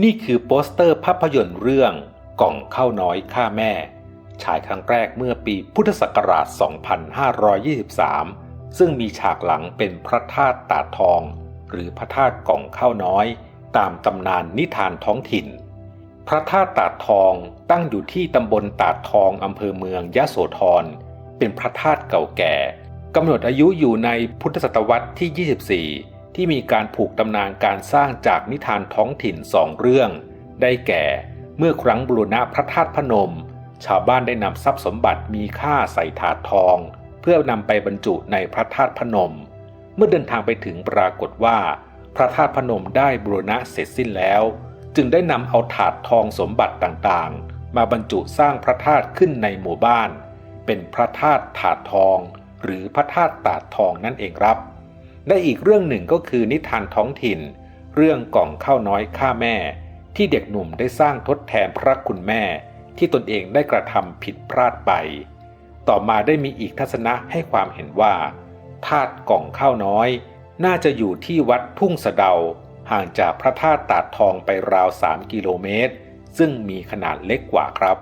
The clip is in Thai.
นี่คือโปสเตอร์ภาพยนตร์เรื่องกล่องข้าวน้อยฆ่าแม่ ฉายครั้งแรกเมื่อปีพุทธศักราช 2523 ซึ่งมีฉากหลังเป็นพระธาตุตาทอง หรือพระธาตุกล่องข้าวน้อย ตามตำนานนิทานท้องถิ่น พระธาตุตาทองตั้งอยู่ที่ตำบลตาทองอำเภอเมืองยะโสธร เป็นพระธาตุเก่าแก่กำหนดอายุอยู่ในพุทธศตวรรษที่ 24 ที่มีการผูกตำนานการสร้างจากนิทานท้องถิ่นสองเรื่อง ได้แก่ เมื่อครั้งบูรณะพระธาตุพนม ชาวบ้านได้นำทรัพย์สมบัติมีค่าใส่ถาดทอง เพื่อนำไปบรรจุในพระธาตุพนม เมื่อเดินทางไปถึงปรากฏว่า พระธาตุพนมได้บูรณะเสร็จสิ้นแล้ว จึงได้นำเอาถาดทองสมบัติต่างๆ มาบรรจุสร้างพระธาตุขึ้นในหมู่บ้าน เป็นพระธาตุถาดทอง หรือพระธาตุตาดทองนั่นเองครับ และอีกเรื่องหนึ่งก็คือนิทานท้องถิ่น เรื่องกล่องข้าวน้อยฆ่าแม่ ที่เด็กหนุ่มได้สร้างทดแทนพระคุณแม่ ที่ตนเองได้กระทำผิดพลาดไป ต่อมาได้มีอีกทัศนะให้ความเห็นว่าธาตุกล่องข้าวน้อย น่าจะอยู่ที่วัดทุ่งสะเดา ห่างจากพระธาตุตาดทองไปราว 3 กิโลเมตร ซึ่งมีขนาดเล็กกว่าครับ